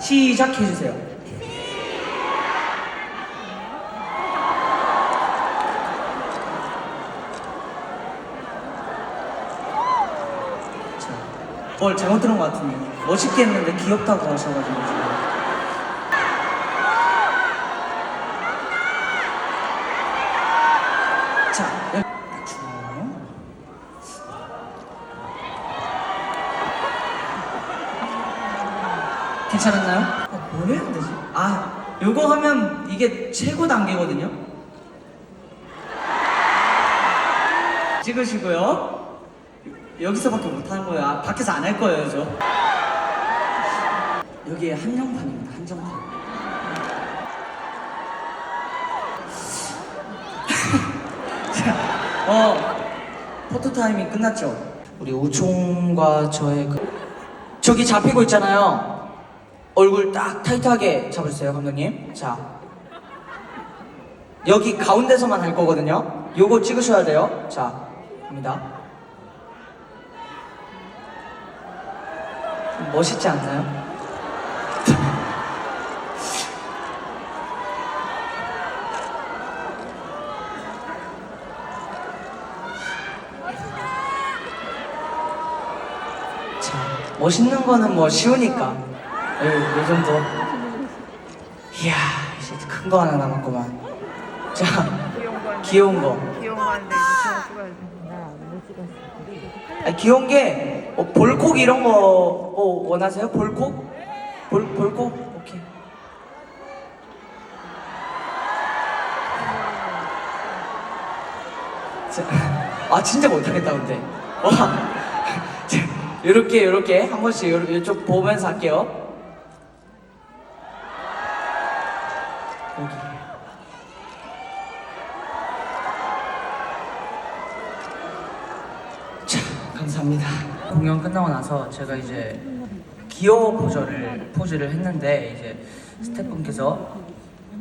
시작해주세요. 자, 뭘 잘못 들은 것 같은데 멋있게 했는데 귀엽다고 하셔가지고 지금. 자, 여기 맞추고 괜찮았나요? 어, 뭘 해야 되지? 아, 요거 하면 이게 최고 단계거든요. 찍으시고요. 여기서밖에 못하는 거예요. 아, 밖에서 안 할 거예요, 저. 여기에 한정판입니다, 한정판. 자, 어, 포토 타임이 끝났죠? 우리 우총과 저의 그 저기 잡히고 있잖아요. 얼굴 딱 타이트하게 잡으세요, 감독님. 자, 여기 가운데서만 할 거거든요. 요거 찍으셔야 돼요. 자, 갑니다. 좀 멋있지 않나요? 자, 멋있는 거는 뭐 쉬우니까. 에이, 이 정도. 이야, 이제 큰 거 하나 남았구만. 자, 귀여운 거. 귀여운 거 하는데 이거 찍어야 돼. 아, 귀여운 게 어, 볼콕 이런 거 어, 원하세요? 볼콕? 볼 볼콕? 오케이. 자, 아 진짜 못하겠다 근데. 와, 자, 요렇게 요렇게 한 번씩 요, 요쪽 보면서 할게요. 여기. 자, 감사합니다. 공연 끝 나고 나서 제가 이제 기어 포즈를 포즈를 했는데 이제 스태프분께서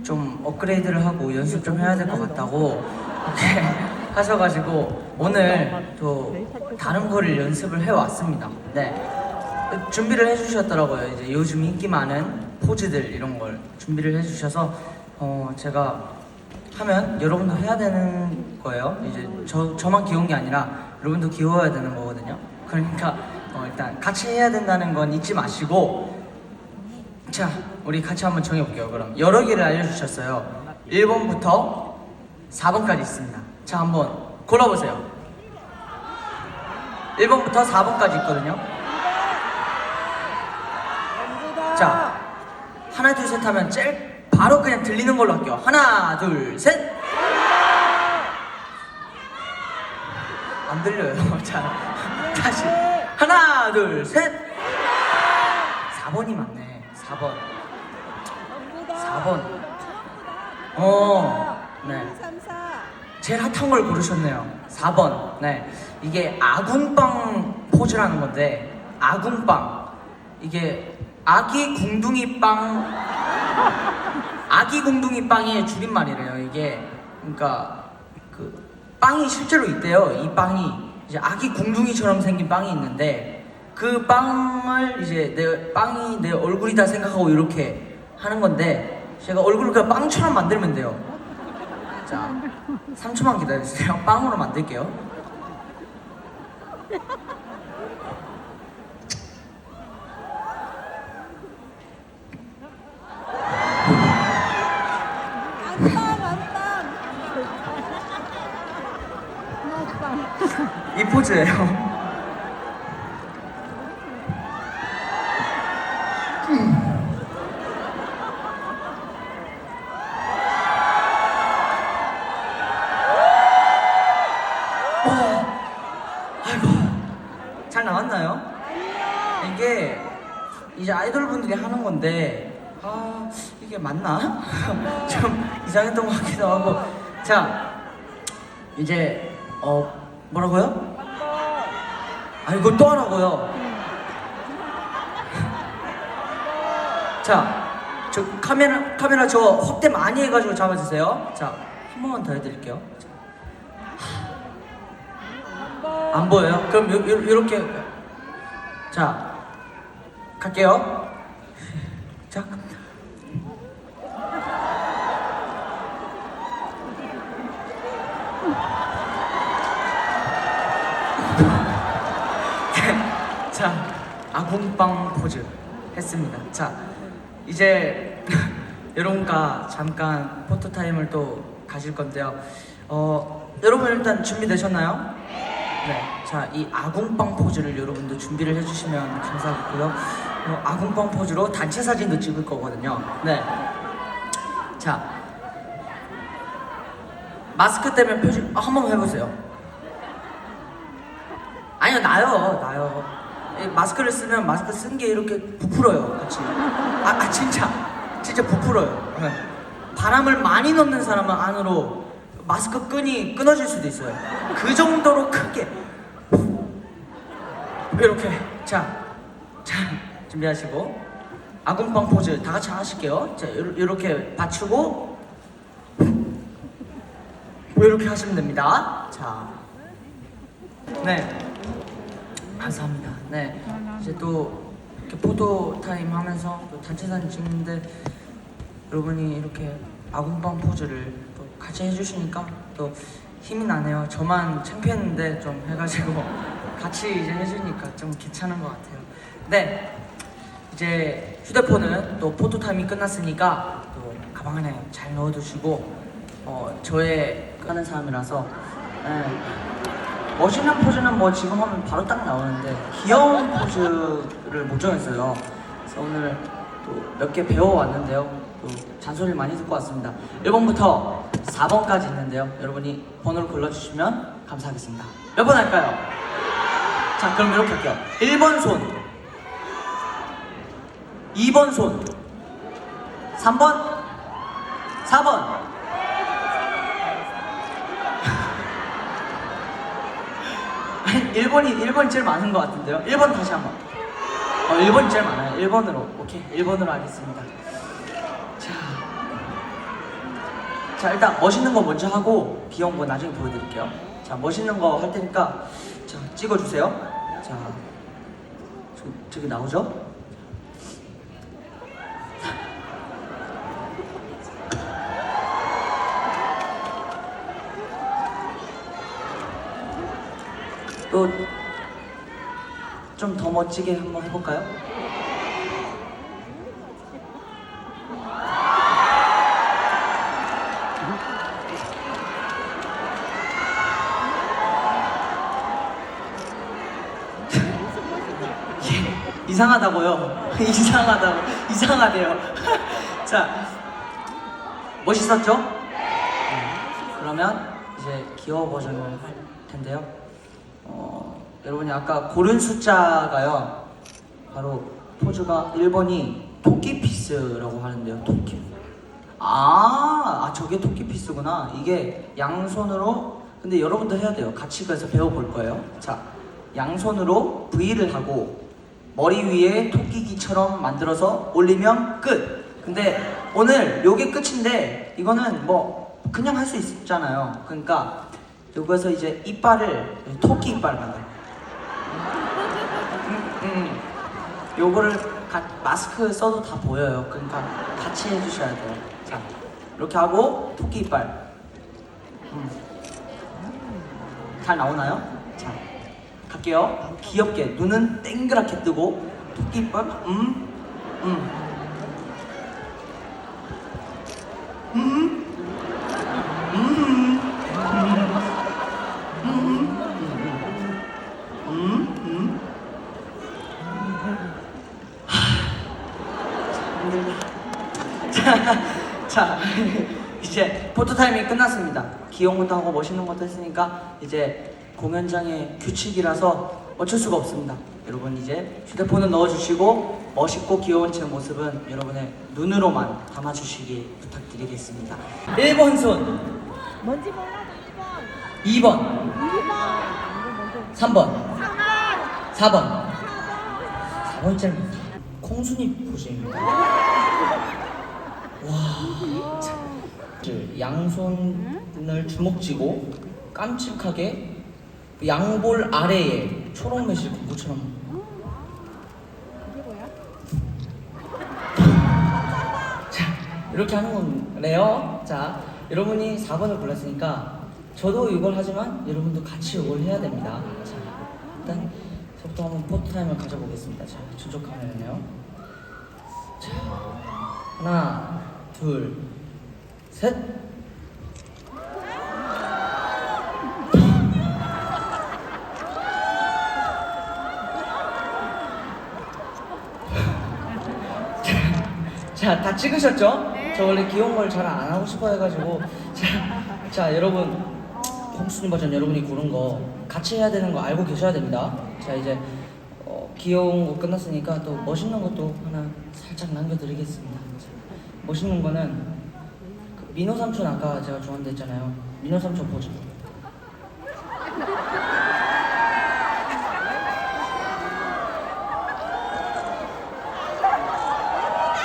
좀 업그레이드를 하고 연습 좀 해야 될 것 같다고 하셔가지고 오늘 또 다른 거를 연습을 해 왔습니다. 네. 준비를 해주셨더라고요. 이제 요즘 인기 많은 포즈들 이런 걸 준비를 해주셔서 어 제가 하면 여러분도 해야 되는 거예요. 이제 저 저만 귀여운 게 아니라 여러분도 귀여워야 되는 거거든요. 그러니까 어, 일단 같이 해야 된다는 건 잊지 마시고 자 우리 같이 한번 정해볼게요. 그럼 여러 개를 알려주셨어요. 1번부터 4번까지 있습니다. 자 한번 골라보세요. 1번부터 4번까지 있거든요. 자 하나 둘 셋 하면 제일 바로 그냥 들리는 걸로 할게요. 하나 둘 셋. 안 들려요. 자 다시 하나 둘 셋. 4번이 맞네. 4번. 4번. 어. 네. 3, 4. 제일 핫한 걸 고르셨네요. 4번. 네. 이게 아군빵 포즈라는 건데, 아군빵. 이게 아기 궁둥이 빵, 아기 궁둥이 빵의 줄임말이래요. 이게. 그러니까, 그, 빵이 실제로 있대요. 이 빵이. 이제 아기 궁둥이처럼 생긴 빵이 있는데, 그 빵을 이제 내 빵이 내 얼굴이다 생각하고 이렇게 하는 건데, 제가 얼굴을 그냥 빵처럼 만들면 돼요. 자, 3초만 기다려주세요. 빵으로 만들게요. 안빵, 안빵. 이 포즈예요. 어, 아이고, 잘 나왔나요? 이게 이제 아이돌 분들이 하는 건데, 아, 이게 맞나? 좀 이상했던 것 같기도 하고. 자, 이제, 어, 뭐라고요? 아, 이거 또 하라고요? 자, 저 카메라, 카메라 저 확대 많이 해가지고 잡아주세요. 자, 한 번만 더 해드릴게요. 자. 안 보여요? 그럼 요, 요, 요렇게 자 갈게요. 자, 아궁빵 포즈 했습니다. 자, 이제 여러분과 잠깐 포토 타임을 또 가질 건데요. 어, 여러분 일단 준비되셨나요? 네. 자, 이 아궁빵 포즈를 여러분도 준비를 해주시면 감사하겠고요. 어, 아궁빵 포즈로 단체 사진도 찍을 거거든요. 네. 자, 마스크 때문에 표정 아, 한번 해보세요. 아니요, 나요, 나요. 이 마스크를 쓰면 마스크 쓴 게 이렇게 부풀어요, 같이. 아, 아 진짜, 진짜 부풀어요. 네. 바람을 많이 넣는 사람은 안으로 마스크 끈이 끊어질 수도 있어요. 그 정도로 크게. 이렇게. 자, 자, 준비하시고. 아궁빵 포즈 다 같이 하실게요. 자, 이렇게 받치고. 이렇게 하시면 됩니다. 자. 네. 감사합니다. 네. 이제 또 이렇게 포토 타임 하면서 또 단체 사진 찍는데 여러분이 이렇게 아궁빵 포즈를 또 같이 해주시니까 또 힘이 나네요. 저만 창피했는데 좀 해가지고 같이 이제 해주니까 좀 괜찮은 것 같아요. 네. 이제 휴대폰은 또 포토 타임이 끝났으니까 또 가방 안에 잘 넣어두시고 어 저의 하는 사람이라서 네. 멋있는 포즈는 뭐 지금 하면 바로 딱 나오는데 귀여운 포즈를 못 정했어요. 그래서 오늘 또 몇 개 배워왔는데요. 또 잔소리를 많이 듣고 왔습니다. 1번부터 4번까지 있는데요. 여러분이 번호를 골라주시면 감사하겠습니다. 몇 번 할까요? 자, 그럼 이렇게 할게요. 1번 손, 2번 손, 3번, 4번. 아니, 1번이 1번이 제일 많은 것 같은데요. 1번 다시 한번. 어, 1번이 제일 많아요. 1번으로. 오케이. 1번으로 하겠습니다. 자. 자, 일단 멋있는 거 먼저 하고 귀여운 거 나중에 보여드릴게요. 자, 멋있는 거 할 테니까 자, 찍어주세요. 자, 저, 저기 나오죠? 또 좀 더 멋지게 한번 해볼까요? 예, 이상하다고요? 이상하다고 이상하대요. 자, 멋있었죠? 네, 그러면 이제 귀여워 버전을 할 텐데요. 어, 여러분이 아까 고른 숫자가요. 바로 포즈가 1번이 토끼 피스라고 하는데요. 토끼. 아, 아 저게 토끼 피스구나. 이게 양손으로 근데 여러분도 해야 돼요. 같이 그래서 배워볼 거예요. 자, 양손으로 V를 하고 머리 위에 토끼기처럼 만들어서 올리면 끝. 근데 오늘 요게 끝인데 이거는 뭐 그냥 할 수 있잖아요. 그러니까 여기서 이제 이빨을 토끼 이빨 만들어. 음, 음. 요거를 가- 마스크 써도 다 보여요. 그러니까 같이 해주셔야 돼요. 자, 이렇게 하고 토끼 이빨. 음. 잘 나오나요? 자, 갈게요. 귀엽게 눈은 땡그랗게 뜨고 토끼 이빨. 음, 음, 음, 자, 자, 이제 포토 타임이 끝났습니다. 귀여운 것도 하고 멋있는 것도 했으니까 이제 공연장의 규칙이라서 어쩔 수가 없습니다. 여러분 이제 휴대폰을 넣어주시고 멋있고 귀여운 제 모습은 여러분의 눈으로만 담아주시기 부탁드리겠습니다. 1번 손, 뭔지 몰라 2번, 2번 3번, 3번 4번. 4번째 콩순이 포즈입니다. 와, 참. 양손을 주먹 쥐고 깜찍하게 양볼 아래에 초록 매실 이게 뭐야? 이렇게 하는 거네요. 자, 여러분이 4번을 골랐으니까 저도 이걸 하지만 여러분도 같이 이걸 해야 됩니다. 자, 일단 저부터 한번 포토 타임을 가져보겠습니다. 자, 저쪽 카메라네요. 자, 하나, 둘, 셋. 자, 다 찍으셨죠? 저 원래 귀여운 걸 잘 안 하고 싶어 해가지고 자, 자 여러분 홍수님 버전 여러분이 고른 거 같이 해야 되는 거 알고 계셔야 됩니다. 자 이제 어, 귀여운 거 끝났으니까 또 멋있는 것도 하나 살짝 남겨드리겠습니다. 자, 멋있는 거는 그 민호 삼촌 아까 제가 좋아한다 했잖아요. 민호 삼촌 포즈.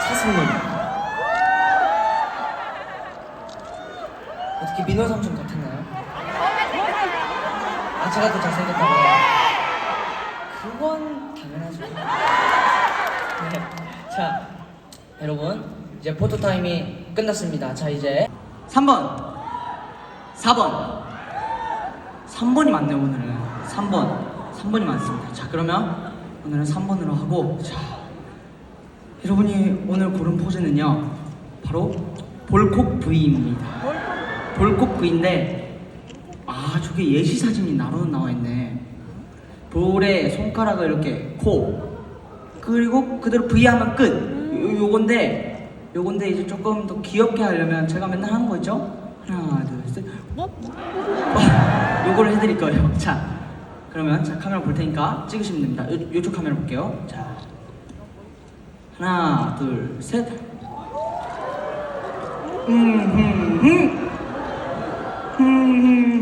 사슴눈. 어떻게 민호 삼촌 같았나요? 아 제가 더 잘생겼다고요? 자 여러분 이제 포토 타임이 끝났습니다. 자 이제 3번, 4번, 3번이 맞네요 오늘은 3번, 3번이 맞습니다. 자 그러면 오늘은 3번으로 하고 자 여러분이 오늘 고른 포즈는요 바로 볼콕 V입니다. 볼콕 V인데 아 저게 예시 사진이 나로 나와 있네. 볼에 손가락을 이렇게 코 그리고 그대로 V 하면 끝. 요, 요건데 요건데 이제 조금 더 귀엽게 하려면 제가 맨날 하는 거 있죠? 하나 둘 셋. 어, 요거를 해드릴 거예요. 자 그러면 자 카메라 볼 테니까 찍으시면 됩니다. 요, 요쪽 카메라 볼게요. 자 하나 둘 셋. 음, 음, 음. 음,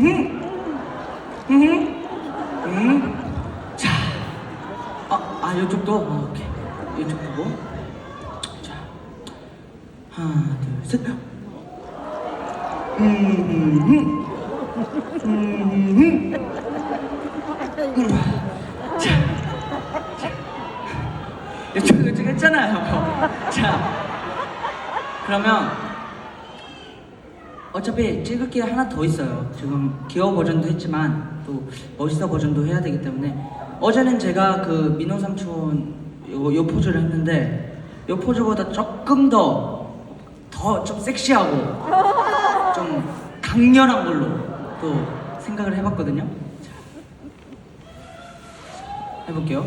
음, 음. 음. 자, 아, 아 이쪽도 어, 오케이. 이쪽 보고. 자, 하나, 둘, 셋. 음, 음, 음. 음, 음. 자, 자. 이쪽 이쪽 했잖아요. 자, 그러면 어차피 찍을 게 하나 더 있어요. 지금 귀여워 버전도 했지만 또 멋있어 버전도 해야 되기 때문에 어제는 제가 그 민호 삼촌 요, 요 포즈를 했는데 요 포즈보다 조금 더 더 좀 섹시하고 좀 강렬한 걸로 또 생각을 해봤거든요. 자, 해볼게요.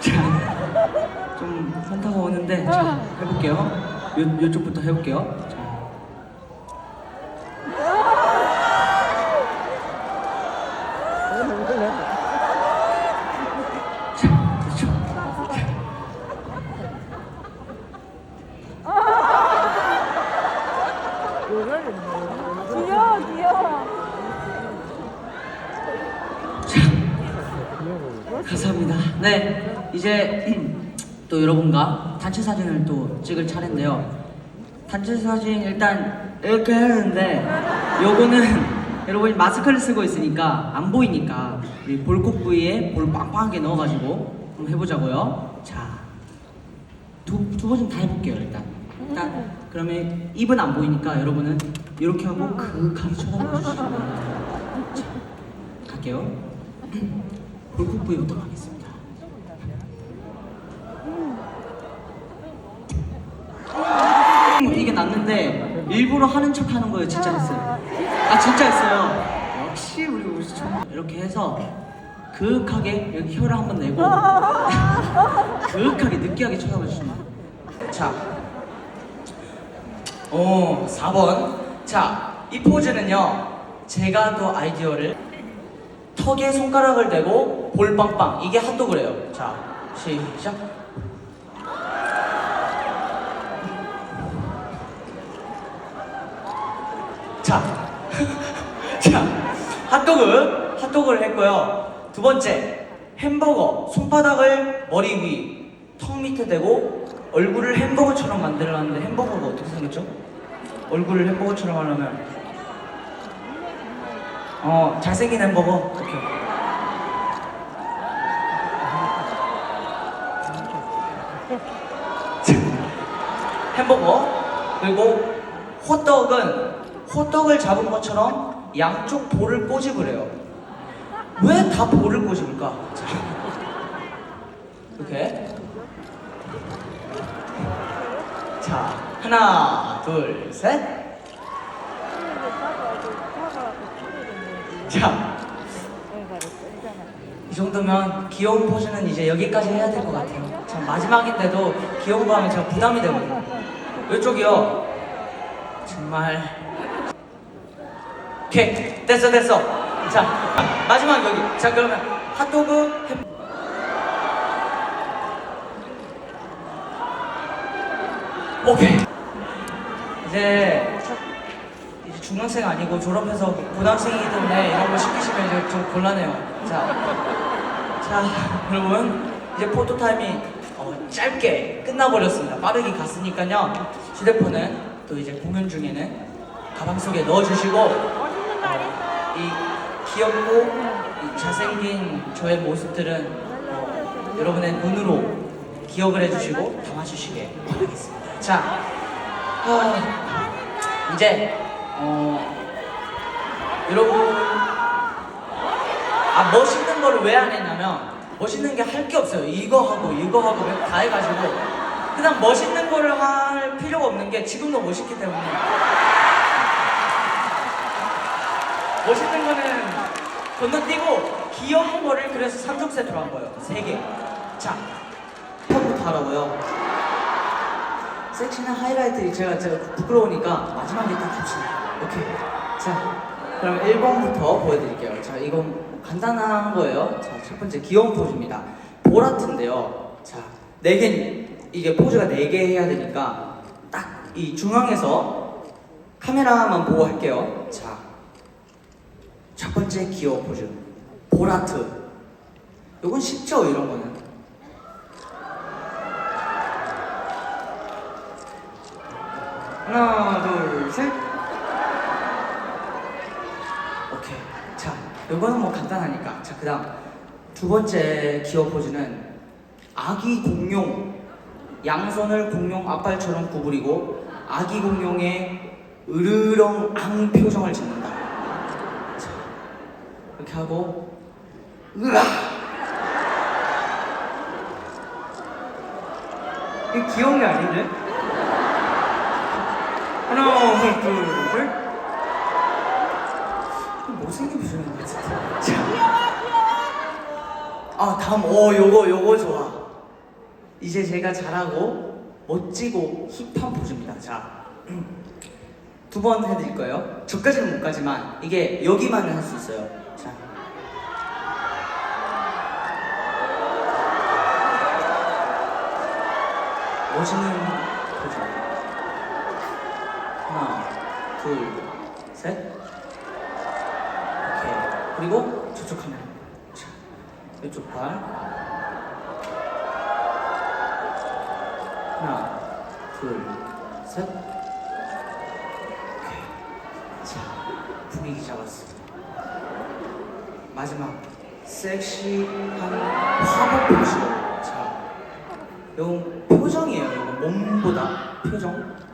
자, 좀 현타가 오는데 자, 해볼게요. 요, 요쪽부터 해볼게요. 그렇죠. 감사합니다. 네, 이제 또 여러분과 단체 사진을 또 찍을 차례인데요. 단체 사진 일단 이렇게 하는데 요거는 여러분이 마스크를 쓰고 있으니까 안 보이니까 우리 볼콕 부위에 볼 빵빵하게 넣어가지고 한번 해보자고요. 자, 두, 두 버전 다 해볼게요 일단. 일단 그러면 입은 안 보이니까 여러분은 이렇게 하고 그윽하게 쳐다봐 주시면 갈게요. 볼콕 부위부터 가겠습니다. 음, 이게 났는데 일부러 하는 척 하는 거예요. 진짜 했어요. 아 진짜 했어요. 역시 우리 우리 좀 이렇게 해서 그윽하게 여기 혀를 한번 내고 그윽하게 느끼하게 쳐다봐 주시면 돼요. 자, 오 4번. 자, 이 포즈는요. 제가 또 아이디어를 턱에 손가락을 대고 볼빵빵 이게 핫도그래요. 자, 시작. 핫도그, 핫도그를 했고요. 두 번째, 햄버거, 손바닥을 머리 위, 턱 밑에 대고 얼굴을 햄버거처럼 만들려는데 햄버거가 어떻게 생겼죠? 얼굴을 햄버거처럼 하려면 어, 잘생긴 햄버거. 오케이. 햄버거 그리고 호떡은 호떡을 잡은 것처럼 양쪽 볼을 꼬집으래요 왜 다 볼을 꼬집을까? 자, 이렇게 자 하나 둘 셋 자, 이 정도면 귀여운 포즈는 이제 여기까지 해야 될 것 같아요. 참 마지막인데도 귀여운 거 하면 제가 부담이 되거든요. 이쪽이요. 정말. 오케이, 됐어, 됐어. 자, 마지막 여기. 자, 그러면 핫도그 햄. 오케이. 이제 이제 중학생 아니고 졸업해서 고등학생이기 때문에 이런 거 시키시면 이제 좀 곤란해요. 자, 자 여러분 이제 포토 타임이 어, 짧게 끝나버렸습니다. 빠르게 갔으니까요. 휴대폰은 또 이제 공연 중에는 가방 속에 넣어주시고 귀엽고 이 잘생긴 저의 모습들은 어, 여러분의 눈으로 기억을 해주시고 담아주시길 바라겠습니다. 자, 아, 이제 어, 여러분 아 멋있는 걸 왜 안 했냐면 멋있는 게 할 게 없어요. 이거 하고 이거 하고 다 해가지고 그냥 멋있는 거를 할 필요가 없는 게 지금도 멋있기 때문에 멋있는 거는 건너뛰고 귀여운 거를 그래서 3종 세트로 한 거예요. 세 개. 자, 처음부터 하라고요. 섹시나 하이라이트 제가 제가 부끄러우니까 마지막에 딱 합시다. 오케이. 자, 그럼 1번부터 보여드릴게요. 자, 이건 간단한 거예요. 자, 첫 번째 귀여운 포즈입니다. 보라트인데요. 자, 네 개, 이게 포즈가 네개 해야 되니까 딱 이 중앙에서 카메라만 보고 할게요. 자, 첫 번째 귀여운 포즈. 보라트. 요건 쉽죠, 이런 거는. 하나, 둘, 셋. 오케이. 자, 요거는 뭐 간단하니까. 자, 그 다음. 두 번째 기어 포즈는 아기 공룡. 양손을 공룡 앞발처럼 구부리고 아기 공룡의 으르렁 앙 표정을 짓는다. 자, 이렇게 하고, 으아! 이게 귀여운 게 아닌데? 하나, 둘, 셋. 못생겨 보시는 거 진짜. 자. 아, 다음, 어, 요거, 요거 좋아. 이제 제가 잘하고, 멋지고, 힙한 포즈입니다. 자. 두 번 해드릴 거예요. 저까지는 못 가지만, 이게 여기만은 할 수 있어요. 자. 멋있는 포즈. 하나, 둘, 셋. 오케이. 그리고 저쪽 카메라. 자, 이쪽 발. 하나, 둘, 표정이에요. 몸보다 표정.